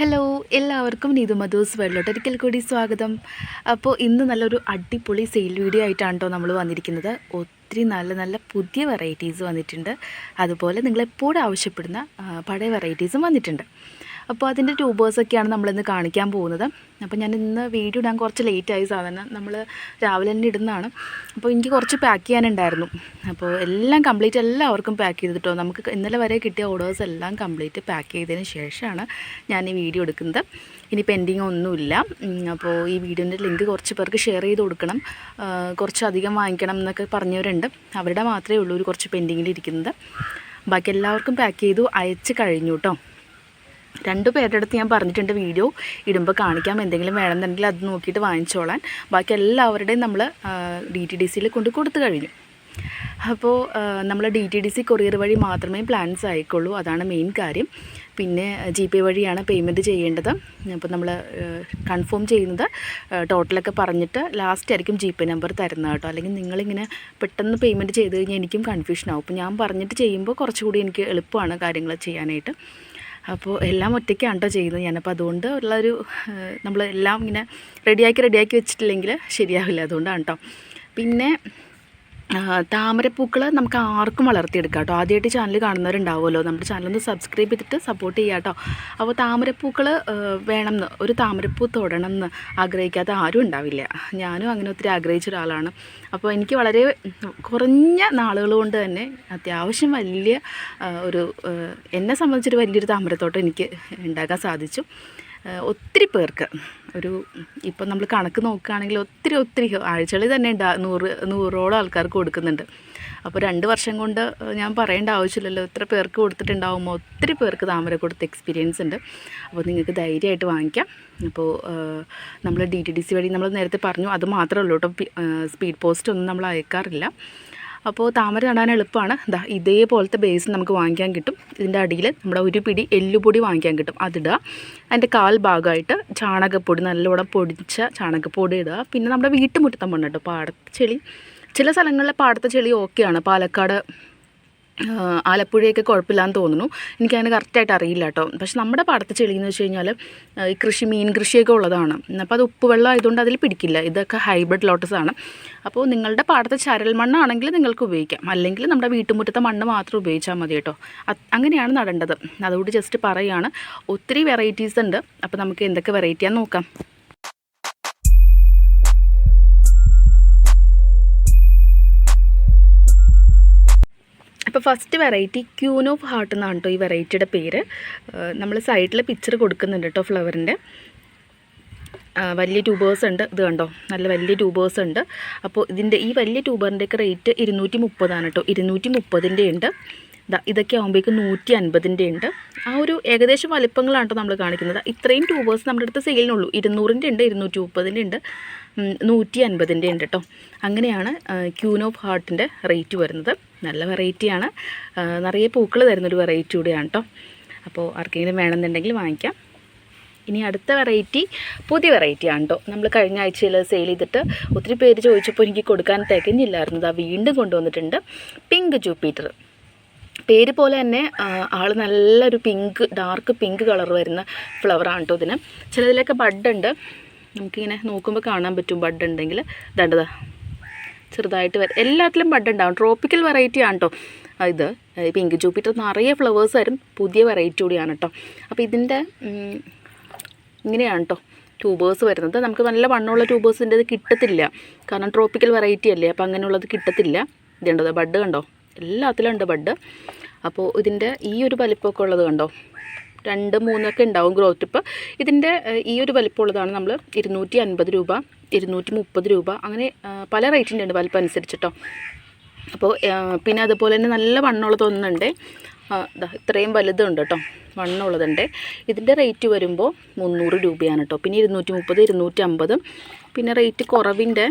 Hello എല്ലാവർക്കും നീതു മധൂസ് വെള്ളോട്ട് ഒരിക്കൽ കൂടി സ്വാഗതം. അപ്പോൾ ഇന്ന് നല്ലൊരു അടിപൊളി സെയിൽ വീഡിയോ ആയിട്ടാണ് കേട്ടോ നമ്മൾ വന്നിരിക്കുന്നത്. ഒത്തിരി നല്ല നല്ല പുതിയ വെറൈറ്റീസ് വന്നിട്ടുണ്ട്. അതുപോലെ നിങ്ങളെപ്പോഴും ആവശ്യപ്പെടുന്ന പഴയ വെറൈറ്റീസും വന്നിട്ടുണ്ട്. അപ്പോൾ അതിന്റെ ട്യൂബേഴ്സൊക്കെയാണ് നമ്മളിന്ന് കാണിക്കാൻ പോകുന്നത്. അപ്പോൾ ഞാൻ ഇന്ന് വീഡിയോ ഇടാൻ കുറച്ച് ലേറ്റായി സാധനം നമ്മൾ രാവിലെ തന്നെ ഇടുന്നതാണ്. അപ്പോൾ എനിക്ക് കുറച്ച് പാക്ക് ചെയ്യാനുണ്ടായിരുന്നു. അപ്പോൾ എല്ലാം കംപ്ലീറ്റ് എല്ലാവർക്കും പാക്ക് ചെയ്തിട്ടോ. നമുക്ക് ഇന്നലെ വരെ കിട്ടിയ ഓർഡേഴ്സ് എല്ലാം കംപ്ലീറ്റ് പാക്ക് ചെയ്തതിന് ശേഷമാണ് ഞാൻ ഈ വീഡിയോ എടുക്കുന്നത്. ഇനി പെൻഡിങ് ഒന്നുമില്ല. അപ്പോൾ ഈ വീഡിയോന്റെ ലിങ്ക് കുറച്ച് പേർക്ക് ഷെയർ ചെയ്ത് കൊടുക്കണം. കുറച്ചധികം വാങ്ങിക്കണം എന്നൊക്കെ പറഞ്ഞവരുണ്ട്. അവരുടെ മാത്രമേ ഉള്ളൂ ഒരു കുറച്ച് പെൻഡിങ്ങിൽ ഇരിക്കുന്നത്. ബാക്കി എല്ലാവർക്കും പാക്ക് ചെയ്തു അയച്ച് കഴിഞ്ഞു കേട്ടോ രണ്ട് പേരുടെ അടുത്ത് ഞാൻ പറഞ്ഞിട്ടുണ്ട് വീഡിയോ ഇടുമ്പോൾ കാണിക്കാം. എന്തെങ്കിലും വേണമെന്നുണ്ടെങ്കിൽ അത് നോക്കിയിട്ട് വാങ്ങിച്ചോളാൻ. ബാക്കി എല്ലാവരുടെയും നമ്മൾ ഡി ടി ഡി സിയിൽ കൊണ്ട് കൊടുത്തു കഴിഞ്ഞു. അപ്പോൾ നമ്മൾ D T D C courier വഴി മാത്രമേ പ്ലാൻസ് അയക്കുള്ളൂ അതാണ് മെയിൻ കാര്യം. പിന്നെ ജി പേ വഴിയാണ് പേയ്മെന്റ് ചെയ്യേണ്ടത്. അപ്പോൾ നമ്മൾ കൺഫേം ചെയ്യുന്നത് ടോട്ടലൊക്കെ പറഞ്ഞിട്ട് ലാസ്റ്റ് ആയിരിക്കും ജി പേ നമ്പർ തരുന്നത് കേട്ടോ. അല്ലെങ്കിൽ നിങ്ങളിങ്ങനെ പെട്ടെന്ന് പേയ്മെന്റ് ചെയ്ത് കഴിഞ്ഞാൽ എനിക്കും കൺഫ്യൂഷൻ ആവും അപ്പോൾ ഞാൻ പറഞ്ഞിട്ട് ചെയ്യുമ്പോൾ കുറച്ചുകൂടി എനിക്ക് എളുപ്പമാണ് കാര്യങ്ങൾ ചെയ്യാനായിട്ട്. അപ്പോൾ എല്ലാം ഒറ്റയ്ക്കാണ് കേട്ടോ ചെയ്യുന്നത് ഞാനപ്പോൾ അതുകൊണ്ട് ഉള്ളൊരു നമ്മളെല്ലാം ഇങ്ങനെ റെഡിയാക്കി റെഡിയാക്കി വെച്ചിട്ടില്ലെങ്കിൽ ശരിയാവില്ല. അതുകൊണ്ടാണ് കേട്ടോ. പിന്നെ താമരപ്പൂക്കൾ നമുക്ക് ആർക്കും വളർത്തിയെടുക്കാം കേട്ടോ. ആദ്യമായിട്ട് ചാനൽ കാണുന്നവരുണ്ടാവുമല്ലോ. നമ്മുടെ ചാനലൊന്ന് സബ്സ്ക്രൈബ് ചെയ്തിട്ട് സപ്പോർട്ട് ചെയ്യുക കേട്ടോ. അപ്പോൾ താമരപ്പൂക്കൾ വേണമെന്ന് ഒരു താമരപ്പൂ തൊടണം എന്ന് ആഗ്രഹിക്കാത്ത ആരും ഉണ്ടാവില്ല. ഞാനും അങ്ങനെ ഒത്തിരി ആഗ്രഹിച്ച ഒരാളാണ്. അപ്പോൾ എനിക്ക് വളരെ കുറഞ്ഞ നാളുകൾ കൊണ്ട് തന്നെ അത്യാവശ്യം വലിയ ഒരു എന്നെ സംബന്ധിച്ചൊരു വലിയൊരു താമരത്തോട്ടം എനിക്ക് ഉണ്ടാക്കാൻ സാധിച്ചു. ഒത്തിരി പേർക്ക് ഒരു ഇപ്പം നമ്മൾ കണക്ക് നോക്കുകയാണെങ്കിൽ ഒത്തിരി ഒത്തിരി ആഴ്ചകളിൽ തന്നെ ഉണ്ടാ നൂറ് നൂറോളം ആൾക്കാർക്ക് കൊടുക്കുന്നുണ്ട്. അപ്പോൾ രണ്ട് വർഷം കൊണ്ട് ഞാൻ പറയേണ്ട ആവശ്യമില്ലല്ലോ. എത്ര പേർക്ക് കൊടുത്തിട്ടുണ്ടാകുമ്പോൾ ഒത്തിരി പേർക്ക് താമര കൊടുത്ത എക്സ്പീരിയൻസ് ഉണ്ട്. അപ്പോൾ നിങ്ങൾക്ക് ധൈര്യമായിട്ട് വാങ്ങിക്കാം. അപ്പോൾ നമ്മൾ ഡി ടി ഡി സി വഴി നമ്മൾ നേരത്തെ പറഞ്ഞു. അത് മാത്രമേ ഉള്ളൂ കേട്ടോ. സ്പീഡ് പോസ്റ്റ് ഒന്നും നമ്മൾ അയക്കാറില്ല. അപ്പോൾ താമര നടാൻ എളുപ്പമാണ്. എന്താ ഇതേപോലത്തെ ബേസ് നമുക്ക് വാങ്ങിക്കാൻ കിട്ടും. ഇതിന്റെ അടിയിൽ നമ്മുടെ ഒരു പിടി എല്ലുപൊടി വാങ്ങിക്കാൻ കിട്ടും. അതിടുക അതിന്റെ കാൽ ഭാഗമായിട്ട് ചാണകപ്പൊടി നല്ലോണം പൊടിച്ച ചാണകപ്പൊടി ഇടുക പിന്നെ നമ്മുടെ വീട്ടുമുറ്റത്തെ മണ്ണ് കേട്ടോ പാടത്തെ ചെളി. ചില സ്ഥലങ്ങളിലെ പാടത്തെ ചെളി ഓക്കെയാണ് പാലക്കാട് ആലപ്പുഴയൊക്കെ കുഴപ്പമില്ലാന്ന് തോന്നുന്നു. എനിക്കതിന് കറക്റ്റായിട്ട് അറിയില്ല കേട്ടോ. പക്ഷെ നമ്മുടെ പാടത്തെ ചെളി എന്ന് വെച്ച് കഴിഞ്ഞാൽ ഈ കൃഷി മീൻ കൃഷിയൊക്കെ ഉള്ളതാണ്. അപ്പോൾ അത് ഉപ്പുവെള്ളം ആയതുകൊണ്ട് അതിൽ പിടിക്കില്ല. ഇതൊക്കെ ഹൈബ്രിഡ് ലോട്ടസ് ആണ്. അപ്പോൾ നിങ്ങളുടെ പാടത്തെ ചരൽ മണ്ണാണെങ്കിൽ നിങ്ങൾക്ക് ഉപയോഗിക്കാം. അല്ലെങ്കിൽ നമ്മുടെ വീട്ടുമുറ്റത്തെ മണ്ണ് മാത്രം ഉപയോഗിച്ചാൽ മതി കേട്ടോ. അങ്ങനെയാണ് നടേണ്ടത്. അതുകൊണ്ട് ജസ്റ്റ് പറയുകയാണ് ഒത്തിരി വെറൈറ്റീസ് ഉണ്ട്. അപ്പോൾ നമുക്ക് എന്തൊക്കെ വെറൈറ്റിയാന്ന് നോക്കാം. അപ്പോൾ first variety queen of heart എന്നാണ് കേട്ടോ ഈ വെറൈറ്റിയുടെ പേര്. നമ്മൾ സൈഡിൽ പിക്ചർ കൊടുക്കുന്നുണ്ട് കേട്ടോ ഫ്ലവറിന്റെ വലിയ ട്യൂബേഴ്സ് ഉണ്ട്. ഇത് കണ്ടോ? നല്ല വലിയ ട്യൂബേഴ്സ് ഉണ്ട്. അപ്പോൾ ഇതിന്റെ ഈ വലിയ ട്യൂബറിന്റെയൊക്കെ റേറ്റ് ഇരുന്നൂറ്റി മുപ്പതാണ് കേട്ടോ ഇരുന്നൂറ്റി മുപ്പതിന്റെ ഉണ്ട്. ഇതൊക്കെ ആകുമ്പോഴേക്കും നൂറ്റി അൻപതിന്റെ ഉണ്ട്. ആ ഒരു ഏകദേശം വലിപ്പങ്ങളാണ് കേട്ടോ നമ്മൾ കാണിക്കുന്നത്. ഇത്രയും ട്യൂബേഴ്സ് നമ്മുടെ അടുത്ത് സെയിലിനുള്ളൂ ഇരുന്നൂറിന്റെ ഉണ്ട് ഇരുന്നൂറ്റി മുപ്പതിന്റെ ഉണ്ട്. നൂറ്റി അൻപതിന്റെ ഉണ്ട് കേട്ടോ അങ്ങനെയാണ് ക്യൂൻ ഓഫ് ഹാർട്ടിന്റെ റേറ്റ് വരുന്നത്. നല്ല വെറൈറ്റിയാണ്. നിറയെ പൂക്കൾ തരുന്നൊരു വെറൈറ്റി കൂടിയാണ് കേട്ടോ അപ്പോൾ ആർക്കെങ്കിലും വേണമെന്നുണ്ടെങ്കിൽ വാങ്ങിക്കാം. ഇനി അടുത്ത വെറൈറ്റി പുതിയ വെറൈറ്റി ആണ് കേട്ടോ നമ്മൾ കഴിഞ്ഞ ആഴ്ചയിൽ സെയിൽ ചെയ്തിട്ട് ഒത്തിരി പേര് ചോദിച്ചപ്പോൾ എനിക്ക് കൊടുക്കാൻ തികഞ്ഞില്ലായിരുന്നു. അത് വീണ്ടും കൊണ്ടുവന്നിട്ടുണ്ട്. Pink Jupiter. പേര് പോലെ തന്നെ ആൾ നല്ലൊരു പിങ്ക് ഡാർക്ക് പിങ്ക് കളർ വരുന്ന ഫ്ലവറാണ് കേട്ടോ ഇതിന്. ചിലതിലൊക്കെ ബഡ് ഉണ്ട് നമുക്കിങ്ങനെ നോക്കുമ്പോൾ കാണാൻ പറ്റും ബഡ് ഉണ്ടെങ്കിൽ ദണ്ടതാ ചെറുതായിട്ട് വരും എല്ലാത്തിലും ബഡ് ഉണ്ടാവും ട്രോപ്പിക്കൽ വെറൈറ്റി ആണ് കേട്ടോ ഇത് പിങ്ക് ജൂപ്പിറ്റർ നിറയെ ഫ്ലവേഴ്സ് വരും പുതിയ വെറൈറ്റി കൂടിയാണ് കേട്ടോ അപ്പോൾ ഇതിന്റെ ഇങ്ങനെയാണ് കേട്ടോ ട്യൂബേഴ്സ് വരുന്നത്. നമുക്ക് നല്ല വണ്ണമുള്ള ട്യൂബേഴ്സിന്റെ ഇത് കിട്ടത്തില്ല. കാരണം ട്രോപ്പിക്കൽ വെറൈറ്റി അല്ലേ? അപ്പോൾ അങ്ങനെയുള്ളത് കിട്ടത്തില്ല. ഇതുണ്ടോ? ബഡ് കണ്ടോ? എല്ലാത്തിലും ഉണ്ട് ബഡ്. അപ്പോൾ ഇതിന്റെ ഈ ഒരു വലിപ്പമൊക്കെ ഉള്ളത് കണ്ടോ? രണ്ട് മൂന്നൊക്കെ ഉണ്ടാവും ഗ്രോത്ത് ടിപ്പ് ഇതിന്റെ ഈ ഒരു വലിപ്പമുള്ളതാണ് നമ്മൾ ഇരുന്നൂറ്റി അൻപത് രൂപ ഇരുന്നൂറ്റി മുപ്പത് രൂപ അങ്ങനെ പല റേറ്റിന്റെ ഉണ്ട് വലിപ്പം അനുസരിച്ചിട്ടോ. അപ്പോൾ പിന്നെ അതുപോലെ തന്നെ നല്ല വണ്ണമുള്ളതൊന്നുണ്ട് ഇത്രയും വലുതുണ്ട് കേട്ടോ. വണ്ണമുള്ളതുണ്ട്. ഇതിന്റെ റേറ്റ് വരുമ്പോൾ മുന്നൂറ് രൂപയാണ് കേട്ടോ. പിന്നെ ഇരുന്നൂറ്റി മുപ്പത് ഇരുന്നൂറ്റി അമ്പത് പിന്നെ റേറ്റ് കുറവിന്റെ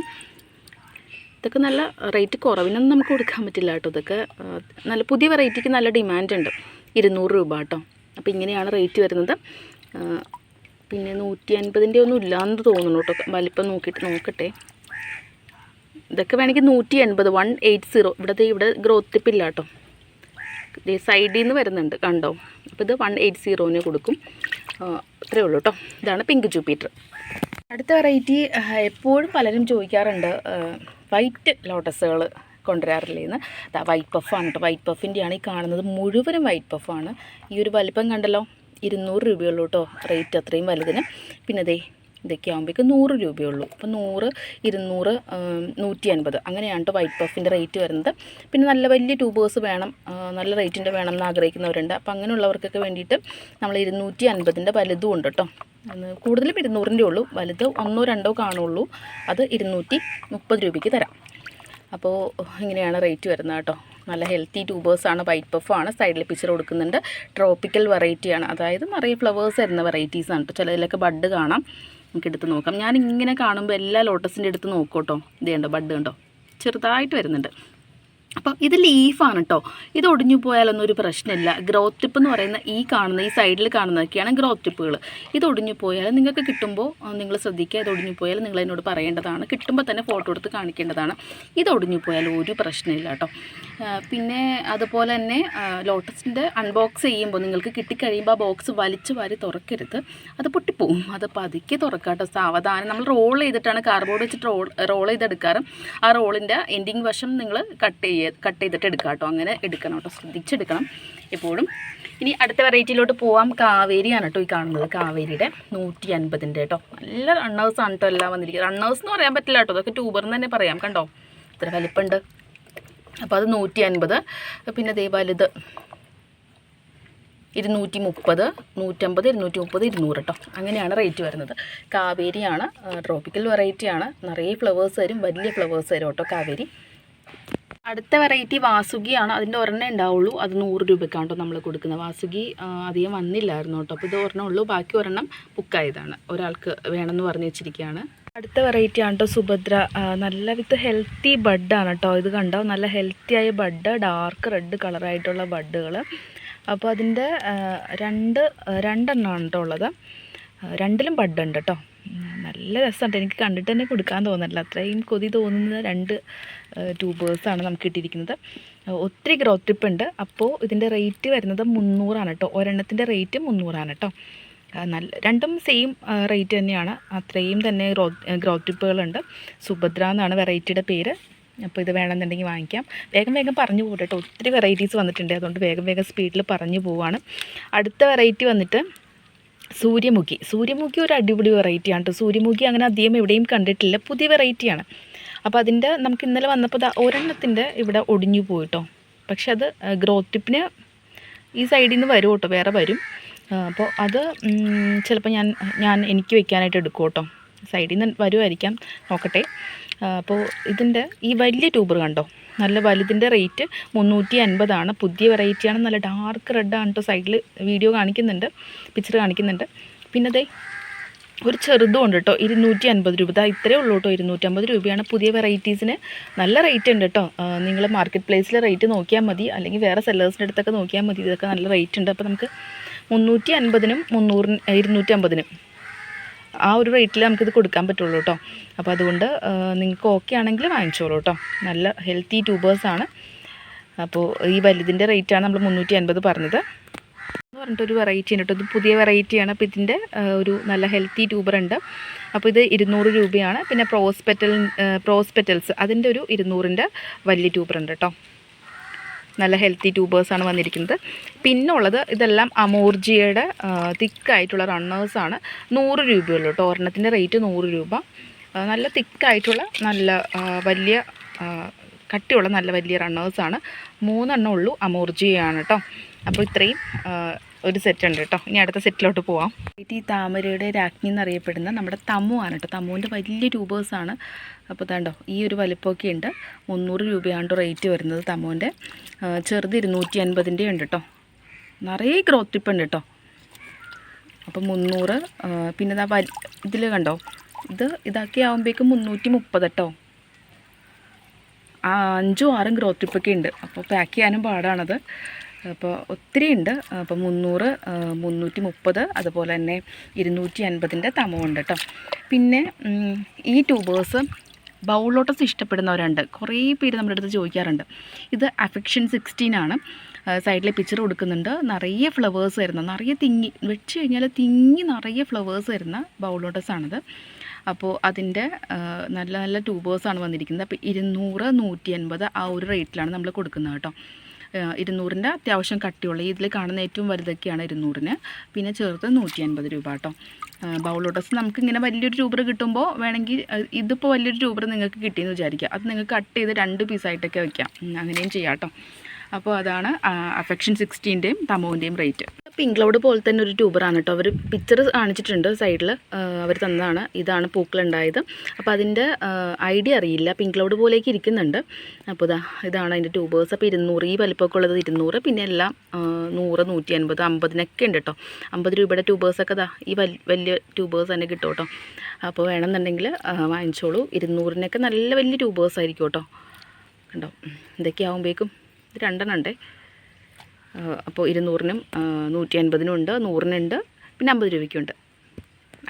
ഇതൊക്കെ നല്ല റേറ്റ് കുറവിനൊന്നും നമുക്ക് കൊടുക്കാൻ പറ്റില്ല കേട്ടോ. ഇതൊക്കെ നല്ല പുതിയ വെറൈറ്റിക്ക് നല്ല ഡിമാൻഡ് ഉണ്ട്. ഇരുന്നൂറ് രൂപ കേട്ടോ. അപ്പോൾ ഇങ്ങനെയാണ് റേറ്റ് വരുന്നത്. പിന്നെ നൂറ്റി അൻപതിന്റെ ഒന്നും ഇല്ലയെന്ന് തോന്നുന്നു കേട്ടോ. വലിപ്പം നോക്കിയിട്ട് നോക്കട്ടെ. ഇതൊക്കെ വേണമെങ്കിൽ നൂറ്റി എൺപത് വൺ എയ്റ്റ് സീറോ ഇവിടുത്തെ ഇവിടെ ഗ്രോത്ത് ഇപ്പം ഇല്ല കേട്ടോ. സൈഡിൽ നിന്ന് വരുന്നുണ്ട് കണ്ടോ? അപ്പോൾ ഇത് വൺ എയ്റ്റ് സീറോന് കൊടുക്കും. അത്രേ ഉള്ളൂ കേട്ടോ. ഇതാണ് പിങ്ക് ജൂപ്പിറ്റർ അടുത്ത വെറൈറ്റി എപ്പോഴും പലരും ചോദിക്കാറുണ്ട് വൈറ്റ് ലോട്ടസുകൾ കൊണ്ടുവരാറില്ലേന്ന്. വൈറ്റ് പഫാണ് കേട്ടോ വൈറ്റ് പഫിന്റെയാണ് ഈ കാണുന്നത് മുഴുവനും വൈറ്റ് പഫാണ് ഈ ഒരു വലിപ്പം കണ്ടല്ലോ? ഇരുന്നൂറ് രൂപയുള്ളൂ കേട്ടോ റേറ്റ് അത്രയും വലുതിന്. പിന്നെ ദേ ഇതൊക്കെ ആകുമ്പോഴേക്കും നൂറ് രൂപയുള്ളൂ. അപ്പോൾ നൂറ് ഇരുന്നൂറ് നൂറ്റി അൻപത് അങ്ങനെയാണ് കേട്ടോ വൈറ്റ് പഫിന്റെ റേറ്റ് വരുന്നത്. പിന്നെ നല്ല വലിയ ട്യൂബേഴ്സ് വേണം. നല്ല റേറ്റിന്റെ വേണം എന്ന് ആഗ്രഹിക്കുന്നവരുണ്ട്. അപ്പോൾ അങ്ങനെയുള്ളവർക്കൊക്കെ വേണ്ടിയിട്ട് നമ്മൾ ഇരുന്നൂറ്റി അൻപതിന്റെ വലുതും ഉണ്ട് കേട്ടോ കൂടുതലും ഇരുന്നൂറിന്റെ ഉള്ളൂ. വലുത് ഒന്നോ രണ്ടോ കാണുള്ളൂ. അത് ഇരുന്നൂറ്റി മുപ്പത് രൂപയ്ക്ക് തരാം. അപ്പോൾ ഇങ്ങനെയാണ് റേറ്റ് വരുന്നത് കേട്ടോ. നല്ല ഹെൽത്തി ട്യൂബേഴ്സാണ് വൈറ്റ് പഫാണ് സൈഡിൽ പിക്ചർ കൊടുക്കുന്നുണ്ട്. ട്രോപ്പിക്കൽ വെറൈറ്റിയാണ് അതായത് നിറയെ ഫ്ലവേഴ്സ് വരുന്ന വെറൈറ്റീസാണ് കേട്ടോ. ചിലതിലൊക്കെ ബഡ് കാണാം. നമുക്ക് എടുത്ത് നോക്കാം. ഞാൻ ഇങ്ങനെ കാണുമ്പോൾ എല്ലാ ലോട്ടസിന്റെ അടുത്ത് നോക്കും കേട്ടോ. ഇത് കണ്ടോ ബഡ് കണ്ടോ ചെറുതായിട്ട് വരുന്നുണ്ട്. അപ്പോൾ ഇത് ലീഫാണ് കേട്ടോ ഇത് ഒടിഞ്ഞു പോയാലൊന്നും ഒരു പ്രശ്നമില്ല. ഗ്രോത്ത് ടിപ്പ് എന്ന് പറയുന്ന ഈ കാണുന്ന ഈ സൈഡിൽ കാണുന്നതൊക്കെയാണ് ഗ്രോത്ത് ടിപ്പുകൾ ഇത് ഒടിഞ്ഞു പോയാൽ നിങ്ങൾക്ക് കിട്ടുമ്പോൾ നിങ്ങൾ ശ്രദ്ധിക്കുക ഇത് ഒടിഞ്ഞു പോയാൽ നിങ്ങൾ എന്നോട് പറയേണ്ടതാണ്. കിട്ടുമ്പോൾ തന്നെ ഫോട്ടോ എടുത്ത് കാണിക്കേണ്ടതാണ്. ഇത് ഒടിഞ്ഞു പോയാൽ ഒരു പ്രശ്നമില്ല കേട്ടോ പിന്നെ അതുപോലെ തന്നെ ലോട്ടസിന്റെ അൺബോക്സ് ചെയ്യുമ്പോൾ നിങ്ങൾക്ക് കിട്ടിക്കഴിയുമ്പോൾ ആ ബോക്സ് വലിച്ചു വാരി തുറക്കരുത്. അത് പൊട്ടിപ്പോവും. അത് പതുക്കെ തുറക്കാം കേട്ടോ സാവധാനം. നമ്മൾ റോൾ ചെയ്തിട്ടാണ് കാർബോർഡ് വെച്ചിട്ട് റോൾ റോൾ ചെയ്തെടുക്കാറ്. ആ റോളിന്റെ എൻഡിങ് വശം നിങ്ങൾ കട്ട് ചെയ്യ കട്ട് ചെയ്തിട്ട് എടുക്കാട്ടോ കേട്ടോ. അങ്ങനെ എടുക്കണം കേട്ടോ. ശ്രദ്ധിച്ചെടുക്കണം എപ്പോഴും. ഇനി അടുത്ത വെറൈറ്റിയിലോട്ട് പോവാം. കാവേരിയാണ് കേട്ടോ ഈ കാണുന്നത്. കാവേരിയുടെ നൂറ്റി അൻപതിന്റെ കേട്ടോ. നല്ല റണ്ണേഴ്സ് ആണ് കേട്ടോ എല്ലാം വന്നിരിക്കുന്നത്. റണ്ണേഴ്സ് എന്ന് പറയാൻ പറ്റില്ല കേട്ടോ. അതൊക്കെ ട്യൂബർ എന്ന് തന്നെ പറയാം കണ്ടോ? ഇത്ര വലിപ്പമുണ്ട് അപ്പോൾ അത് നൂറ്റി അൻപത് പിന്നെ ദേവാലിത് വലുത് ഇരുന്നൂറ്റി മുപ്പത് നൂറ്റമ്പത് ഇരുന്നൂറ്റി മുപ്പത് ഇരുന്നൂറ് കേട്ടോ. അങ്ങനെയാണ് റേറ്റ് വരുന്നത്. കാവേരിയാണ് ട്രോപ്പിക്കൽ വെറൈറ്റിയാണ് നിറയെ ഫ്ലവേഴ്സ് വരും. വലിയ ഫ്ലവേഴ്സ് വരും കേട്ടോ കാവേരി. അടുത്ത വെറൈറ്റി വാസുകിയാണ്. അതിന്റെ ഒരെണ്ണം ഉണ്ടാവുള്ളൂ. അത് നൂറ് രൂപയ്ക്കാണ് കേട്ടോ നമ്മൾ കൊടുക്കുന്നത്. വാസുകി അധികം വന്നില്ലായിരുന്നു കേട്ടോ അപ്പോൾ ഇത് ഒരെണ്ണം ഉള്ളൂ. ബാക്കി ഒരെണ്ണം ബുക്കായതാണ്. ഒരാൾക്ക് വേണമെന്ന് പറഞ്ഞു വെച്ചിരിക്കുകയാണ്. അടുത്ത വെറൈറ്റി ആണ് കേട്ടോ സുഭദ്ര. നല്ല വിത്ത് ഹെൽത്തി ബഡാണ് കേട്ടോ ഇത് കണ്ടോ? നല്ല ഹെൽത്തി ആയ ബഡ് ഡാർക്ക് റെഡ് കളറായിട്ടുള്ള ബഡുകൾ അപ്പോൾ അതിന്റെ രണ്ട് രണ്ടെണ്ണമാണ് കേട്ടോ ഉള്ളത്. രണ്ടിലും ബഡ് ഉണ്ട് കേട്ടോ നല്ല രസമുണ്ട്. എനിക്ക് കണ്ടിട്ട് തന്നെ കൊടുക്കാൻ തോന്നുന്നില്ല അത്രയും കൊതി തോന്നുന്ന രണ്ട് ട്യൂബേഴ്സാണ് നമുക്ക് കിട്ടിയിരിക്കുന്നത്. ഒത്തിരി ഗ്രോത്ത് ടിപ്പ് ഉണ്ട്. അപ്പോൾ ഇതിന്റെ റേറ്റ് വരുന്നത് മുന്നൂറാണ് കേട്ടോ. ഒരെണ്ണത്തിന്റെ റേറ്റ് മുന്നൂറാണ് കേട്ടോ. നല്ല രണ്ടും സെയിം റേറ്റ് തന്നെയാണ്. അത്രയും തന്നെ ഗ്രോ ഗ്രോത്ത് ടിപ്പുകളുണ്ട്. സുഭദ്ര എന്നാണ് വെറൈറ്റിയുടെ പേര്. അപ്പോൾ ഇത് വേണമെന്നുണ്ടെങ്കിൽ വാങ്ങിക്കാം. വേഗം വേഗം പറഞ്ഞു പോകട്ടെ കേട്ടോ. ഒത്തിരി വെറൈറ്റീസ് വന്നിട്ടുണ്ട്. അതുകൊണ്ട് വേഗം വേഗം സ്പീഡിൽ പറഞ്ഞു പോവാണ്. അടുത്ത വെറൈറ്റി വന്നിട്ട് സൂര്യമുഖി. സൂര്യമുഖി ഒരു അടിപൊളി വെറൈറ്റിയാണ് കേട്ടോ സൂര്യമുഖി അങ്ങനെ അധികം എവിടെയും കണ്ടിട്ടില്ല. പുതിയ വെറൈറ്റിയാണ് അപ്പോൾ അതിന്റെ നമുക്ക് ഇന്നലെ വന്നപ്പോൾ ഒരെണ്ണത്തിന്റെ ഇവിടെ ഒടിഞ്ഞു പോയിട്ടോ പക്ഷെ അത് ഗ്രോത്ത് ടിപ്പിന് ഈ സൈഡിൽ നിന്ന് വരും കേട്ടോ വേറെ വരും. അപ്പോൾ അത് ചിലപ്പോൾ ഞാൻ ഞാൻ എനിക്ക് വെക്കാനായിട്ട് എടുക്കും കേട്ടോ സൈഡിൽ നിന്ന് വരുമായിരിക്കാം നോക്കട്ടെ. അപ്പോൾ ഇതിന്റെ ഈ വലിയ ട്യൂബർ കണ്ടോ? നല്ല വലുതിന്റെ റേറ്റ് മുന്നൂറ്റി അൻപതാണ് പുതിയ വെറൈറ്റിയാണ് നല്ല ഡാർക്ക് റെഡാണ് കേട്ടോ സൈഡിൽ വീഡിയോ കാണിക്കുന്നുണ്ട്. പിക്ചർ കാണിക്കുന്നുണ്ട്. പിന്നെ ദേ ഒരു ചെറുതും ഉണ്ട് കേട്ടോ ഇരുന്നൂറ്റി അൻപത് രൂപ. ഇതാ ഇത്രയേ ഉള്ളൂ കേട്ടോ ഇരുന്നൂറ്റമ്പത് രൂപയാണ്. പുതിയ വെറൈറ്റീസിന് നല്ല റേറ്റ് ഉണ്ട് കേട്ടോ നിങ്ങൾ മാർക്കറ്റ് പ്ലേസിൽ റേറ്റ് നോക്കിയാൽ മതി. അല്ലെങ്കിൽ വേറെ സെല്ലേഴ്സിന്റെ അടുത്തൊക്കെ നോക്കിയാൽ മതി. ഇതൊക്കെ നല്ല റേറ്റ് ഉണ്ട്. അപ്പോൾ നമുക്ക് മുന്നൂറ്റി അൻപതിനും മുന്നൂറിന് ഇരുന്നൂറ്റി അമ്പതിനും ആ ഒരു റേറ്റിൽ നമുക്കിത് കൊടുക്കാൻ പറ്റുള്ളൂ കേട്ടോ അപ്പോൾ അതുകൊണ്ട് നിങ്ങൾക്ക് ഓക്കെ ആണെങ്കിൽ വാങ്ങിച്ചോളൂ കേട്ടോ നല്ല ഹെൽത്തി ട്യൂബേഴ്സ് ആണ്. അപ്പോൾ ഈ വലുതിന്റെ റേറ്റാണ് നമ്മൾ മുന്നൂറ്റി അൻപത് പറഞ്ഞത്. എന്ന് പറഞ്ഞിട്ടൊരു വെറൈറ്റി ഉണ്ട് കേട്ടോ ഇത് പുതിയ വെറൈറ്റിയാണ് അപ്പോൾ ഇതിന്റെ ഒരു നല്ല ഹെൽത്തി ട്യൂബർ ഉണ്ട്. അപ്പോൾ ഇത് ഇരുന്നൂറ് രൂപയാണ്. പിന്നെ പ്രോസ്പെറ്റൽ പ്രോസ്പെറ്റൽസ് അതിന്റെ ഒരു ഇരുന്നൂറിന്റെ വലിയ ട്യൂബർ ഉണ്ട് കേട്ടോ നല്ല ഹെൽത്തി ട്യൂബേഴ്സാണ് വന്നിരിക്കുന്നത്. പിന്നെ ഉള്ളത് ഇതെല്ലാം അമോർജിയയുടെ തിക്കായിട്ടുള്ള റണ്ണേഴ്സാണ് നൂറ് രൂപയുള്ളൂ കേട്ടോ ഒരെണ്ണത്തിന്റെ റേറ്റ് നൂറ് രൂപ. നല്ല തിക്കായിട്ടുള്ള നല്ല വലിയ കട്ടിയുള്ള നല്ല വലിയ റണ്ണേഴ്സാണ് മൂന്നെണ്ണം ഉള്ളൂ അമോർജിയാണ് കേട്ടോ അപ്പോൾ ഇത്രയും ഒരു സെറ്റ് ഉണ്ട് കേട്ടോ ഇനി അടുത്ത സെറ്റിലോട്ട് പോവാം. ഈ താമരയുടെ രാജ്ഞി എന്നറിയപ്പെടുന്ന നമ്മുടെ തമു ആണ് കേട്ടോ തമുവിന്റെ വലിയ രൂപേഴ്സാണ് അപ്പോൾ താണ്ടോ ഈ ഒരു വലിപ്പമൊക്കെ ഉണ്ട്. മുന്നൂറ് രൂപയാണ് റേറ്റ് വരുന്നത് തമുവിന്റെ ചെറുത് ഇരുന്നൂറ്റി അൻപതിന്റെ ഉണ്ട് കേട്ടോ നിറയെ ഗ്രോത്ത് ടിപ്പ് ഉണ്ട് കേട്ടോ അപ്പോൾ മുന്നൂറ് പിന്നെ ഇതാ ഇതിൽ കണ്ടോ ഇത് ഇതാക്കി ആകുമ്പോഴേക്കും മുന്നൂറ്റി മുപ്പത് കേട്ടോ അഞ്ചും ആറും ഗ്രോത്ത് ടിപ്പൊക്കെ ഉണ്ട്. അപ്പോൾ പാക്ക് ചെയ്യാനും പാടാണത്. അപ്പോൾ ഒത്തിരി ഉണ്ട്. അപ്പോൾ മുന്നൂറ് മുന്നൂറ്റി മുപ്പത് അതുപോലെ തന്നെ ഇരുന്നൂറ്റി അൻപതിന്റെ തമമുണ്ട് കേട്ടോ. പിന്നെ ഈ ട്യൂബേഴ്സ് ബൗളോട്ടസ് ഇഷ്ടപ്പെടുന്നവരുണ്ട്. കുറേ പേര് നമ്മുടെ അടുത്ത് ചോദിക്കാറുണ്ട്. ഇത് അഫെക്ഷൻ സിക്സ്റ്റീൻ ആണ്. സൈഡിലെ പിക്ചർ കൊടുക്കുന്നുണ്ട്. നിറയെ ഫ്ലവേഴ്സ് വരുന്ന നിറയെ തിങ്ങി വെച്ച് കഴിഞ്ഞാൽ തിങ്ങി നിറയെ ഫ്ലവേഴ്സ് വരുന്ന ബൗൾ ലോട്ടസാണിത് അപ്പോൾ അതിന്റെ നല്ല നല്ല ട്യൂബേഴ്സാണ് വന്നിരിക്കുന്നത്. അപ്പോൾ ഇരുന്നൂറ് നൂറ്റി അൻപത് ആ ഒരു റേറ്റിലാണ് നമ്മൾ കൊടുക്കുന്നത് കേട്ടോ. ഇരുന്നൂറിന്റെ അത്യാവശ്യം കട്ടിയുള്ള ഇതിൽ കാണുന്ന ഏറ്റവും വലുതൊക്കെയാണ് ഇരുന്നൂറിന്. പിന്നെ ചേർത്ത് നൂറ്റി അൻപത് രൂപ കേട്ടോ. ബൗൾ നമുക്ക് ഇങ്ങനെ വലിയൊരു രൂപ കിട്ടുമ്പോൾ വേണമെങ്കിൽ ഇതിപ്പോൾ വലിയൊരു രൂപ നിങ്ങൾക്ക് കിട്ടിയെന്ന് വിചാരിക്കുക അത് നിങ്ങൾക്ക് കട്ട് ചെയ്ത് രണ്ട് പീസായിട്ടൊക്കെ വയ്ക്കാം അങ്ങനെയും ചെയ്യാം കേട്ടോ. അപ്പോൾ അതാണ് അഫെക്ഷൻ സിക്സ്റ്റീന്റെയും തമോന്റെയും റേറ്റ് പിങ്ക് ക്ലൗഡ് പോലെ തന്നെ ഒരു ട്യൂബറാണ് കേട്ടോ. അവർ പിക്ചർ കാണിച്ചിട്ടുണ്ട് സൈഡിൽ അവർ തന്നതാണ്. ഇതാണ് പൂക്കളുണ്ടായത്. അപ്പോൾ അതിന്റെ ഐഡിയ അറിയില്ല. പിങ്ക് ക്ലൗഡ് പോലേക്ക് ഇരിക്കുന്നുണ്ട്. അപ്പോൾ ഇതാ ഇതാണ് അതിന്റെ ട്യൂബേഴ്സ് അപ്പോൾ ഇരുന്നൂറ് ഈ വലിപ്പമൊക്കെ ഉള്ളത് ഇരുന്നൂറ്. പിന്നെ എല്ലാം നൂറ് നൂറ്റി അൻപത് അമ്പതിനൊക്കെ ഉണ്ട് കേട്ടോ. അമ്പത് രൂപയുടെ ട്യൂബേഴ്സൊക്കെ ഇതാ ഈ വലിയ ട്യൂബേഴ്സ് തന്നെ കിട്ടും കേട്ടോ. അപ്പോൾ വേണമെന്നുണ്ടെങ്കിൽ വാങ്ങിച്ചോളൂ. ഇരുന്നൂറിനൊക്കെ നല്ല വലിയ ട്യൂബേഴ്സ് ആയിരിക്കും കേട്ടോ. കണ്ടോ? ഇതൊക്കെ ആകുമ്പോഴേക്കും ഇത് രണ്ടെണ്ണം അപ്പോൾ ഇരുന്നൂറിനും നൂറ്റി അൻപതിനും ഉണ്ട് നൂറിനുണ്ട് പിന്നെ അമ്പത് രൂപയ്ക്കുണ്ട്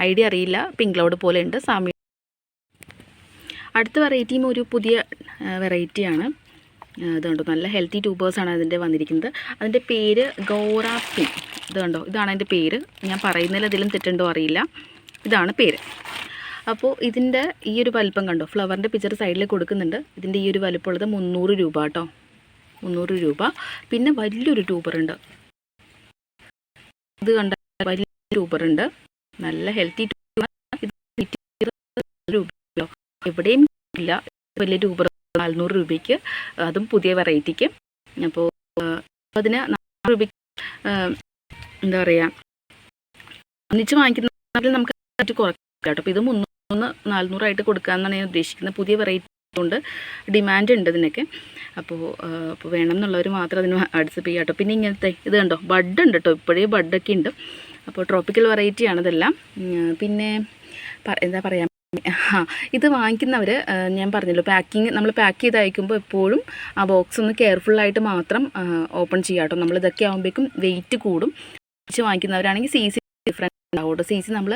ഐഡിയ അറിയില്ല പിങ്ക് ക്ലൗഡ് പോലെ ഉണ്ട് സാമി അടുത്ത വെറൈറ്റിയും ഒരു പുതിയ വെറൈറ്റിയാണ് ഇത് കണ്ടോ നല്ല ഹെൽത്തി ട്യൂബേഴ്സാണ് അതിന്റെ വന്നിരിക്കുന്നത്. അതിന്റെ പേര് ഗോറാപ്പി ഇത് കണ്ടോ ഇതാണ് അതിന്റെ പേര്. ഞാൻ പറയുന്നതിൽ അതിലും തെറ്റുണ്ടോ അറിയില്ല. ഇതാണ് പേര്. അപ്പോൾ ഇതിന്റെ ഈ ഒരു വലിപ്പം കണ്ടോ ഫ്ലവറിന്റെ പിക്ചർ സൈഡിൽ കൊടുക്കുന്നുണ്ട്. ഇതിന്റെ ഈ ഒരു വലിപ്പമുള്ളത് മുന്നൂറ് രൂപ കേട്ടോ. മുന്നൂറ് രൂപ. പിന്നെ വലിയൊരു ട്യൂബർ ഉണ്ട്. ഇത് കണ്ട വലിയ ട്യൂബർ ഉണ്ട്. നല്ല ഹെൽത്തി രൂപ എവിടെയും ഇല്ല. വലിയ ട്യൂബർ നാനൂറ് രൂപയ്ക്ക്. അതും പുതിയ വെറൈറ്റിക്ക്. അപ്പോൾ അതിന് നാനൂറ് രൂപയ്ക്ക് എന്താ പറയുക ഒന്നിച്ച് വാങ്ങിക്കുന്ന നമുക്ക് കുറക്കാം കേട്ടോ. അപ്പോൾ ഇത് മുന്നൂറ് നാനൂറായിട്ട് കൊടുക്കാമെന്നാണ് ഞാൻ ഉദ്ദേശിക്കുന്നത്. പുതിയ വെറൈറ്റി കൊണ്ട് ഡിമാൻഡ് ഉണ്ട് ഇതിനൊക്കെ. അപ്പോൾ അപ്പോൾ വേണം എന്നുള്ളവർ മാത്രം അതിന് ചെയ്യാം കേട്ടോ പിന്നെ ഇങ്ങനത്തെ ഇത് കണ്ടോ? ബഡ് ഉണ്ട് കേട്ടോ ഇപ്പോഴേ ബഡൊക്കെ ഉണ്ട്. അപ്പോൾ ട്രോപ്പിക്കൽ വെറൈറ്റിയാണ് ഇതെല്ലാം. പിന്നെ എന്താ പറയുക ആ ഇത് വാങ്ങിക്കുന്നവർ ഞാൻ പറഞ്ഞല്ലോ പാക്കിങ് നമ്മൾ പാക്ക് ചെയ്ത് അയക്കുമ്പോൾ എപ്പോഴും ആ ബോക്സ് ഒന്ന് കെയർഫുള്ളായിട്ട് മാത്രം ഓപ്പൺ ചെയ്യാം കേട്ടോ നമ്മൾ ഇതൊക്കെ ആകുമ്പോഴേക്കും വെയിറ്റ് കൂടും. വാങ്ങിക്കുന്നവരാണെങ്കിൽ സി സി ഡിഫറൻസ് ഉണ്ടാവും കേട്ടോ സി സി നമ്മൾ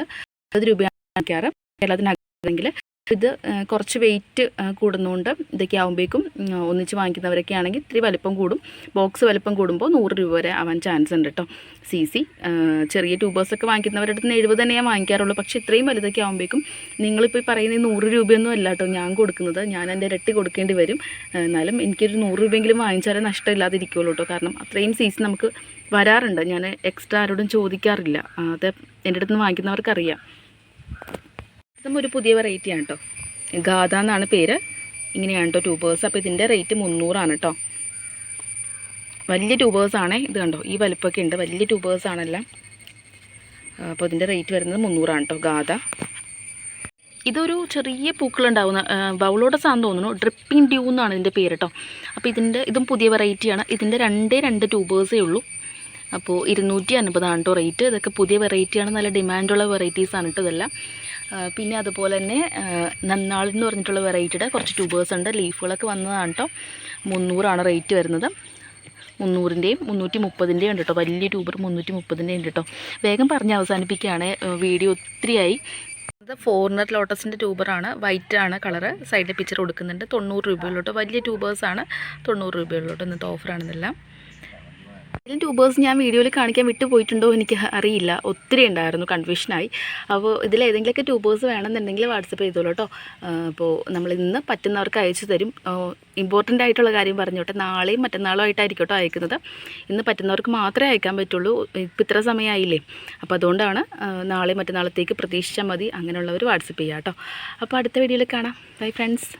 അത് രൂപയാണ് വാങ്ങിക്കാറ് കേരളത്തിനകത്തെങ്കിൽ ഇത് കുറച്ച് വെയിറ്റ് കൂടുന്നതുകൊണ്ട് ഇതൊക്കെ ആകുമ്പോഴേക്കും ഒന്നിച്ച് വാങ്ങിക്കുന്നവരൊക്കെ ആണെങ്കിൽ ഇത്തിരി വലിപ്പം കൂടും. ബോക്സ് വലിപ്പം കൂടുമ്പോൾ നൂറ് രൂപ വരെ ആവാൻ ചാൻസ് ഉണ്ട് കേട്ടോ സി സി ചെറിയ ട്യൂബേഴ്സൊക്കെ വാങ്ങിക്കുന്നവരുടെ അടുത്ത് എഴുപത് തന്നെ ഞാൻ വാങ്ങിക്കാറുള്ളൂ. പക്ഷേ ഇത്രയും വലുതൊക്കെ ആകുമ്പോഴേക്കും നിങ്ങളിപ്പോൾ ഈ പറയുന്ന ഈ നൂറ് രൂപയൊന്നും അല്ല കേട്ടോ ഞാൻ കൊടുക്കുന്നത്. ഞാൻ എന്റെ ഇരട്ടി കൊടുക്കേണ്ടി വരും. എന്നാലും എനിക്കൊരു നൂറ് രൂപയെങ്കിലും വാങ്ങിച്ചാലേ നഷ്ടമില്ലാതിരിക്കുള്ളൂ കേട്ടോ കാരണം അത്രയും സി സി നമുക്ക് വരാറുണ്ട്. ഞാൻ എക്സ്ട്രാ ആരോടും ചോദിക്കാറില്ല. അത് എന്റെ അടുത്ത് നിന്ന് വാങ്ങിക്കുന്നവർക്കറിയാം. ഇതും ഒരു പുതിയ വെറൈറ്റിയാണ് കേട്ടോ ഗാഥ എന്നാണ് പേര്. ഇങ്ങനെയാണ് കേട്ടോ ട്യൂബേഴ്സ് അപ്പോൾ ഇതിന്റെ റേറ്റ് മുന്നൂറാണ് കേട്ടോ വലിയ ട്യൂബേഴ്സ് ട്യൂബേഴ്സാണേ ഇത് കണ്ടോ? ഈ വലിപ്പമൊക്കെ ഉണ്ട്. വലിയ ട്യൂബേഴ്സ് ട്യൂബേഴ്സാണെല്ലാം അപ്പോൾ ഇതിന്റെ റേറ്റ് വരുന്നത് മുന്നൂറാണ് കേട്ടോ ഗാഥ ഇതൊരു ചെറിയ പൂക്കളുണ്ടാവുന്ന സാധനം തോന്നുന്നു. ഡ്രിപ്പിംഗ് ഡ്യൂ എന്നാണ് ഇതിന്റെ പേര് കേട്ടോ അപ്പോൾ ഇതിന്റെ ഇതും പുതിയ വെറൈറ്റിയാണ് ഇതിന്റെ രണ്ടേ രണ്ട് ട്യൂബേഴ്സേ ഉള്ളൂ. അപ്പോൾ ഇരുന്നൂറ്റി അൻപതാണ് കേട്ടോ റേറ്റ് ഇതൊക്കെ പുതിയ വെറൈറ്റിയാണ് നല്ല ഡിമാൻഡുള്ള വെറൈറ്റീസാണ് കേട്ടോ ഇതെല്ലാം. പിന്നെ അതുപോലെ തന്നെ നന്നാൾ എന്ന് പറഞ്ഞിട്ടുള്ള വെറൈറ്റിയുടെ കുറച്ച് ട്യൂബേഴ്സ് ഉണ്ട്. ലീഫുകളൊക്കെ വന്നതാണ് കേട്ടോ മുന്നൂറാണ് റേറ്റ് വരുന്നത്. മുന്നൂറിന്റെയും മുന്നൂറ്റി മുപ്പതിന്റെയും ഉണ്ട് കേട്ടോ വലിയ ട്യൂബർ മുന്നൂറ്റി മുപ്പതിന്റെയും ഉണ്ട് കേട്ടോ വേഗം പറഞ്ഞ് അവസാനിപ്പിക്കുകയാണ്. വീഡിയോ ഒത്തിരിയായി. അത് ഫോറിനർ ലോട്ടസിന്റെ ട്യൂബറാണ് വൈറ്റ് ആണ് കളറ് സൈഡിൽ പിക്ചർ കൊടുക്കുന്നുണ്ട്. തൊണ്ണൂറ് രൂപയിലോട്ട്. വലിയ ട്യൂബേഴ്സാണ് തൊണ്ണൂറ് രൂപയിലോട്ട് ഇന്നത്തെ ഓഫറാണ് ഇതിലും ട്യൂബേഴ്സ് ഞാൻ വീഡിയോയിൽ കാണിക്കാൻ വിട്ടുപോയിട്ടുണ്ടോ എനിക്ക് അറിയില്ല. ഒത്തിരി ഉണ്ടായിരുന്നു കൺഫ്യൂഷനായി അപ്പോൾ ഇതിൽ ഏതെങ്കിലുമൊക്കെ ട്യൂബേഴ്സ് വേണമെന്നുണ്ടെങ്കിൽ വാട്സപ്പ് ചെയ്തോളൂ കേട്ടോ. അപ്പോൾ നമ്മൾ ഇന്ന് പറ്റുന്നവർക്ക് അയച്ചു തരും. ഇമ്പോർട്ടന്റ് ആയിട്ടുള്ള കാര്യം പറഞ്ഞോട്ടെ. നാളെയും മറ്റന്നാളും ആയിട്ടായിരിക്കും കേട്ടോ അയക്കുന്നത്. ഇന്ന് പറ്റുന്നവർക്ക് മാത്രമേ അയക്കാൻ പറ്റുള്ളൂ. ഇപ്പം ഇത്ര സമയമായില്ലേ. അപ്പോൾ അതുകൊണ്ടാണ് നാളെയും മറ്റന്നാളത്തേക്ക് പ്രതീക്ഷിച്ചാൽ മതി. അങ്ങനെയുള്ളവർ വാട്സപ്പ് ചെയ്യാം കേട്ടോ. അപ്പോൾ അടുത്ത വീഡിയോയിൽ കാണാം. Bye friends